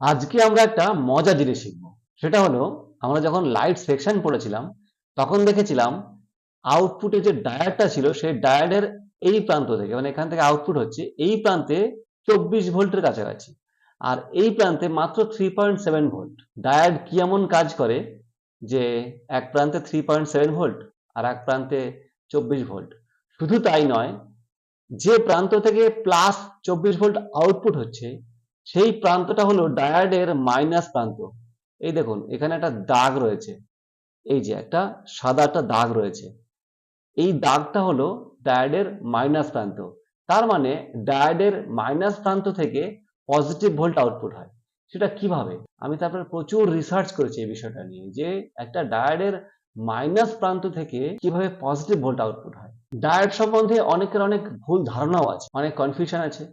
আজকে আমরা একটা মজা জিনিস শিখব। সেটা হলো, আমরা যখন লাইট সেকশন পড়েছিলাম, তখন দেখেছিলাম আউটপুটে যে ডায়াডটা ছিল, সেই ডায়াডের এই প্রান্ত থেকে মানে এখান থেকে আউটপুট হচ্ছে, এই প্রান্তে চব্বিশ ভোল্টের কাছাকাছি। আর এই প্রান্তে মাত্র three point seven volt diode কি এমন কাজ করে যে এক প্রান্তে থ্রি পয়েন্ট সেভেন ভোল্ট আর এক প্রান্তে চব্বিশ ভোল্ট শুধু তাই নয়, যে প্রান্ত থেকে প্লাস চব্বিশ ভোল্ট আউটপুট হচ্ছে সেই প্রান্তটা হলো ডায়াডের মাইনাস প্রান্ত। এই দেখুন, এখানে একটা দাগ রয়েছে। এই যে একটা সাদা একটা দাগ রয়েছে। এই দাগটা হলো ডায়াডের মাইনাস প্রান্ত। তার মানে ডায়াডের মাইনাস প্রান্ত থেকে পজিটিভ ভোল্ট আউটপুট হয়। সেটা কীভাবে? আমি তারপরে প্রচুর রিসার্চ করেছি এই বিষয়টা নিয়ে যে একটা ডায়াডের মাইনাস প্রান্ত থেকে কীভাবে পজিটিভ ভোল্ট আউটপুট হয়। ডায়াড সম্বন্ধে অনেকের অনেক ভুল ধারণাও আছে, অনেক কনফিউশন আছে।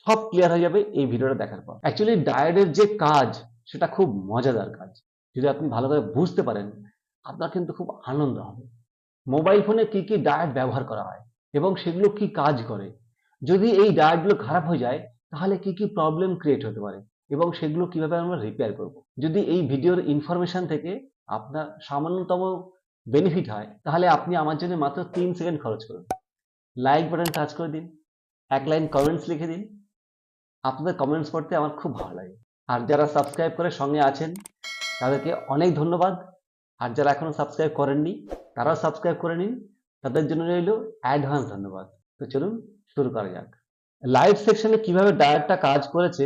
সব ক্লিয়ার হয়ে যাবে এই ভিডিওটা দেখার পর। অ্যাকচুয়ালি ডায়েটের যে কাজ, সেটা খুব মজাদার কাজ। যদি আপনি ভালো করে বুঝতে পারেন, আপনার কিন্তু খুব আনন্দ হবে। মোবাইল ফোনে কি কি ডায়েট ব্যবহার করা হয় এবং সেগুলো কি কাজ করে? যদি এই ডায়েটগুলো খারাপ হয়ে যায়, তাহলে কি কি প্রবলেম ক্রিয়েট হতে পারে এবং সেগুলো কীভাবে আমরা রিপেয়ার করব? যদি এই ভিডিওর ইনফরমেশন থেকে আপনার সামান্যতম বেনিফিট হয়, তাহলে আপনি আমার জন্য মাত্র তিন সেকেন্ড খরচ করুন। লাইক বাটন টাচ করে দিন। এক লাইন কমেন্টস লিখে দিন। আপনাদের কমেন্টস পড়তে আমার খুব ভালো লাগে। আর যারা সাবস্ক্রাইব করে সঙ্গে আছেন, তাদেরকে অনেক ধন্যবাদ। আর যারা এখনও সাবস্ক্রাইব করেননি, তারাও সাবস্ক্রাইব করে নিন। তাদের জন্য রইল অ্যাডভান্স ধন্যবাদ। তো চলুন, শুরু করা যাক। লাইভ সেকশনে কীভাবে ডায়েটটা কাজ করেছে,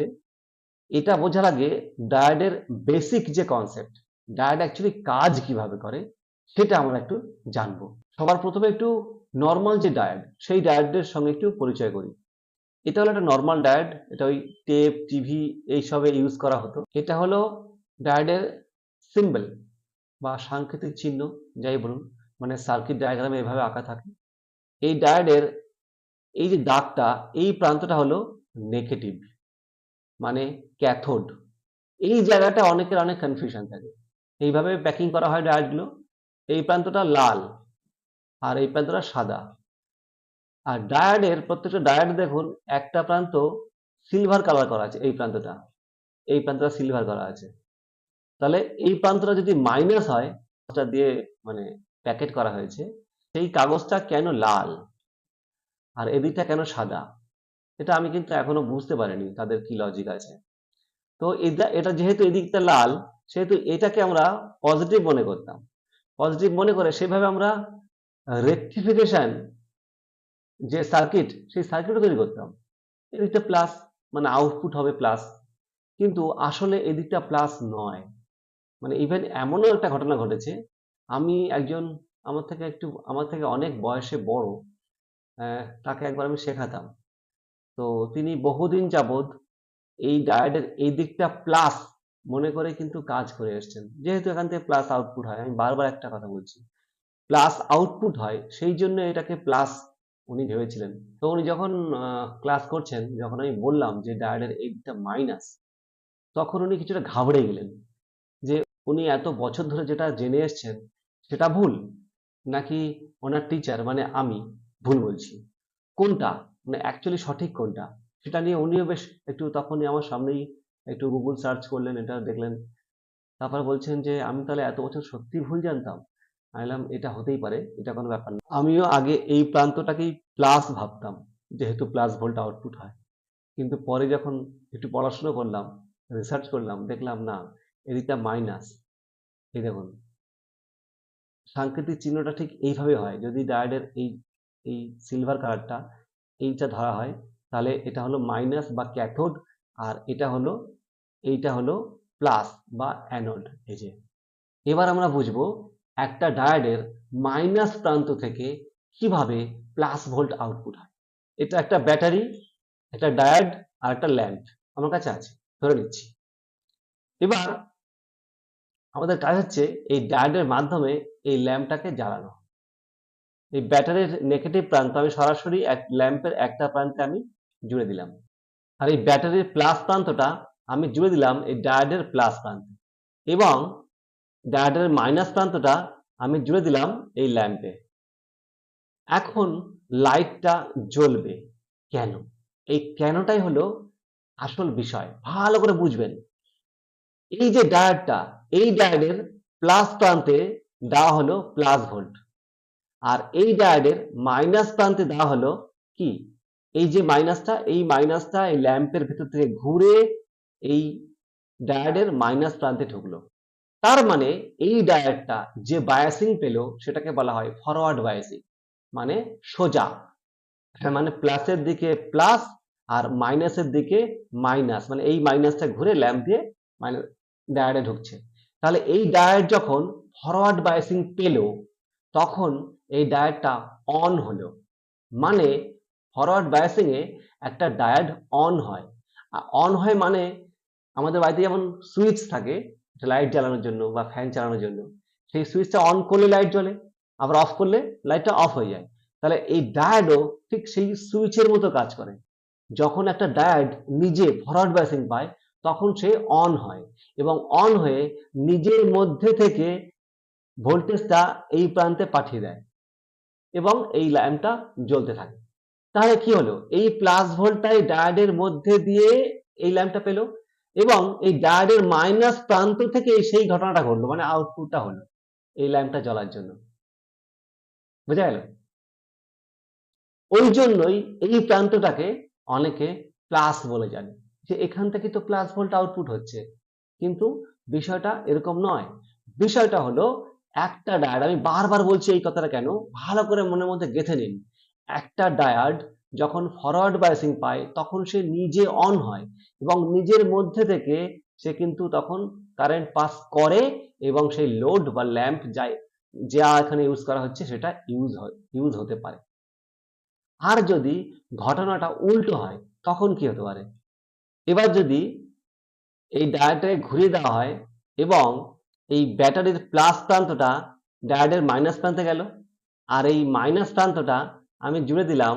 এটা বোঝার আগে ডায়েটের বেসিক যে কনসেপ্ট ডায়েট অ্যাকচুয়ালি কাজ কীভাবে করে, সেটা আমরা একটু জানব। সবার প্রথমে একটু নর্মাল যে ডায়েট সেই ডায়েটের সঙ্গে একটু পরিচয় করি। এটা হলো একটা নর্মাল ডায়েট এটা ওই টেপ টিভি এইসবে ইউজ করা হতো। এটা হলো ডায়েটের সিম্বল বা সাংকেতিক চিহ্ন, যাই বলুন মানে সার্কিট ডায়াগ্রামে এভাবে আঁকা থাকে। এই ডায়েটের এই যে দাগটা, এই প্রান্তটা হলো নেগেটিভ মানে ক্যাথোড এই জায়গাটা অনেকের অনেক কনফিউশন থাকে। এইভাবে প্যাকিং করা হয় ডায়েটগুলো এই প্রান্তটা লাল আর এই প্রান্তটা সাদা। আর ডায়াডের প্রত্যেকটা ডায়াড দেখুন, একটা প্রান্ত সিলভার কালার করা আছে, এই প্রান্তটা। এই প্রান্তটা সিলভার করা আছে। তাহলে এই প্রান্তটা যদি মাইনাস হয় সেটা দিয়ে মানে প্যাকেট করা হয়েছে, সেই কাগজটা কেন লাল? আর এদিকটা কেন সাদা? এটা আমি কিন্তু এখনও বুঝতে পারিনি, তাদের কি লজিক আছে। তো এটা এটা যেহেতু এদিকটা লাল, সেহেতু এটাকে আমরা পজিটিভ মনে করতাম। পজিটিভ মনে করে সেভাবে আমরা রেকটিফিকেশন যে সার্কিট সেই সার্কিটও তৈরি করতাম এদিকটা প্লাস মানে আউটপুট হবে প্লাস কিন্তু আসলে এদিকটা প্লাস নয়। মানে ইভেন এমনও একটা ঘটনা ঘটেছে, আমি একজন, আমার থেকে একটু, আমার থেকে অনেক বয়সে বড় তাকে একবার আমি শেখাতাম। তো তিনি বহুদিন যাবৎ এই ডায়েটের এই দিকটা প্লাস মনে করে কিন্তু কাজ করে এসেছেন। যেহেতু এখান থেকে প্লাস আউটপুট হয়, আমি বারবার একটা কথা বলছি। প্লাস আউটপুট হয়, সেই জন্য এটাকে প্লাস উনি ভেবেছিলেন। তো উনি যখন ক্লাস করছেন, যখন আমি বললাম যে ডায়েটের এইটা মাইনাস তখন উনি কিছুটা ঘাবড়ে গেলেন যে উনি এত বছর ধরে যেটা জেনে এসছেন, সেটা ভুল? নাকি ওনার টিচার মানে আমি, ভুল বলছি? কোনটা? মানে অ্যাকচুয়ালি সঠিক কোনটা? সেটা নিয়ে উনিও বেশ একটু তখনই আমার সামনেই একটু গুগল সার্চ করলেন, এটা দেখলেন। তারপর বলছেন যে, আমি তাহলে এত বছর সত্যি ভুল জানতাম? আমি বললাম, এটা হতেই পারে, এটা কোনো ব্যাপার না। আমিও আগে এই প্রান্তটাকেই প্লাস ভাবতাম, যেহেতু প্লাস ভোল্ট আউটপুট হয়। কিন্তু পরে যখন একটু পড়াশোনা করলাম রিসার্চ করলাম, দেখলাম, না এদিকটা মাইনাস এই দেখুন। সাংকেতিক চিহ্নটা ঠিক এইভাবে হয়, যদি ডায়োডের এই এই সিলভার কালারটা এইটা ধরা হয়, তাহলে এটা হলো মাইনাস বা ক্যাথোড আর এটা হলো, এইটা হলো প্লাস বা অ্যানোড এই যে, এবার আমরা বুঝব একটা ডায়োডের মাইনাস প্রান্ত থেকে কীভাবে প্লাস ভোল্ট আউটপুট হয়। এটা একটা ব্যাটারি, একটা ডায়োড আর একটা ল্যাম্প। আমার কাছে আছে, ধরে নিচ্ছি। এবার আমাদের কাজ হচ্ছে এই ডায়োডের মাধ্যমে এই ল্যাম্পটাকে জ্বালানো। এই ব্যাটারির নেগেটিভ প্রান্ত আমি সরাসরি এক ল্যাম্পের একটা প্রান্তে আমি জুড়ে দিলাম। আর এই ব্যাটারির প্লাস প্রান্তটা আমি জুড়ে দিলাম এই ডায়োডের প্লাস প্রান্তে। এবং ডায়োডের মাইনাস প্রান্তটা আমি জুড়ে দিলাম এই ল্যাম্পে। এখন লাইটটা জ্বলবে কেন? এই কেনটাই হলো আসল বিষয়। ভালো করে বুঝবেন। এই যে ডায়োডটা এই ডায়োডের প্লাস প্রান্তে দেওয়া হলো প্লাস ভোল্ট। আর এই ডায়োডের মাইনাস প্রান্তে দেওয়া হলো কি? এই যে মাইনাসটা, এই মাইনাসটা এই ল্যাম্পের ভেতর থেকে ঘুরে এই ডায়োডের মাইনাস প্রান্তে ঢুকলো। তার মানে এই ডায়োডটা যে বায়াসিং পেল সেটাকে বলা হয় ফরওয়ার্ড বায়াসিং মানে সোজা। মানে প্লাসের দিকে প্লাস আর মাইনাসের দিকে মাইনাস মানে এই মাইনাসটা ঘুরে ল্যাম্প দিয়ে মাইনাস ডায়োডে ঢুকছে। তাহলে এই ডায়োড যখন ফরওয়ার্ড বায়াসিং পেল, তখন এই ডায়োডটা অন হলো। মানে ফরওয়ার্ড বায়াসিং এ একটা ডায়োড অন হয়। অন হয় মানে আমাদের বাড়িতে যেমন সুইচ থাকে লাইট জ্বালানোর জন্য বা ফ্যান চালানোর জন্য। সেই সুইচটা অন করলে লাইট জ্বলে, আবার অফ করলে লাইটটা অফ হয়ে যায়। তাহলে এই ডায়োডও ঠিক সেই সুইচের মতো কাজ করে। যখন একটা ডায়োড নিজে ফরওয়ার্ড বায়াসিং পায়, তখন সে অন হয় এবং অন হয়ে নিজের মধ্যে থেকে ভোল্টেজটা এই প্রান্তে পাঠিয়ে দেয় এবং এই ল্যাম্পটা জ্বলতে থাকে। তাহলে কি হলো? এই প্লাস ভোল্টটাই ডায়োডের মধ্যে দিয়ে এই ল্যাম্পটা পেল। এবং এই ডায়োডের মাইনাস প্রান্ত থেকে সেই ঘটনাটা ঘটলো মানে আউটপুটটা হলো এই ল্যাম্পটা জ্বলার জন্য। বোঝা গেল? ওই জন্যই এই প্রান্তটাকে অনেকে প্লাস বলে জানে, যে এখান থেকে তো প্লাস ভোল্ট আউটপুট হচ্ছে। কিন্তু বিষয়টা এরকম নয়। বিষয়টা হলো একটা ডায়োড, আমি বারবার বলছি এই কথাটা কেন? ভালো করে মনের মধ্যে গেঁথে নিন। একটা ডায়োড যখন ফরওয়ার্ড বায়াসিং পায়, তখন সে নিজে অন হয় এবং নিজের মধ্যে থেকে সে কিন্তু তখন কারেন্ট পাস করে এবং সেই লোড বা ল্যাম্প যাই যা এখানে ইউজ করা হচ্ছে সেটা ইউজ হয় ইউজ হতে পারে। আর যদি ঘটনাটা উল্টো হয়, তখন কি হতে পারে? এবার যদি এই ডায়োডটাকে ঘুরিয়ে দেওয়া হয় এবং এই ব্যাটারির প্লাস প্রান্তটা ডায়োডের মাইনাস প্রান্তে গেল, আর এই মাইনাস প্রান্তটা আমি জুড়ে দিলাম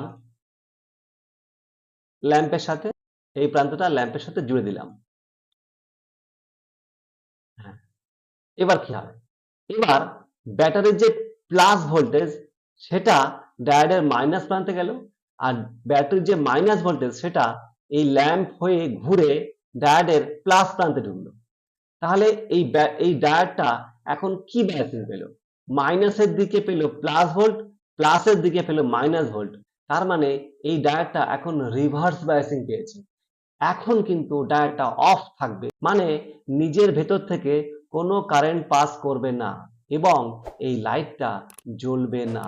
ল্যাম্পের সাথে, এই প্রান্তটা ল্যাম্পের সাথে জুড়ে দিলাম। হ্যাঁ। এবার কি হবে? এবার ব্যাটারির যে প্লাস ভোল্টেজ, সেটা ডায়োডের মাইনাস প্রান্তে গেল, আর ব্যাটারির যে মাইনাস ভোল্টেজ, সেটা এই ল্যাম্প হয়ে ঘুরে ডায়োডের প্লাস প্রান্তে ঢুকলো। তাহলে এই এই ডায়োডটা এখন কি ব্যালেন্সিং পেল? মাইনাসের দিকে পেল প্লাস ভোল্ট, প্লাসের দিকে পেল মাইনাস ভোল্ট। তার মানে এই ডায়ারটা এখন রিভার্স বায়াসিং পেয়েছে। এখন কিন্তু ডায়ারটা অফ থাকবে। মানে নিজের ভেতর থেকে কোনো কারেন্ট পাস করবে না এবং এই লাইটটা জ্বলবে না।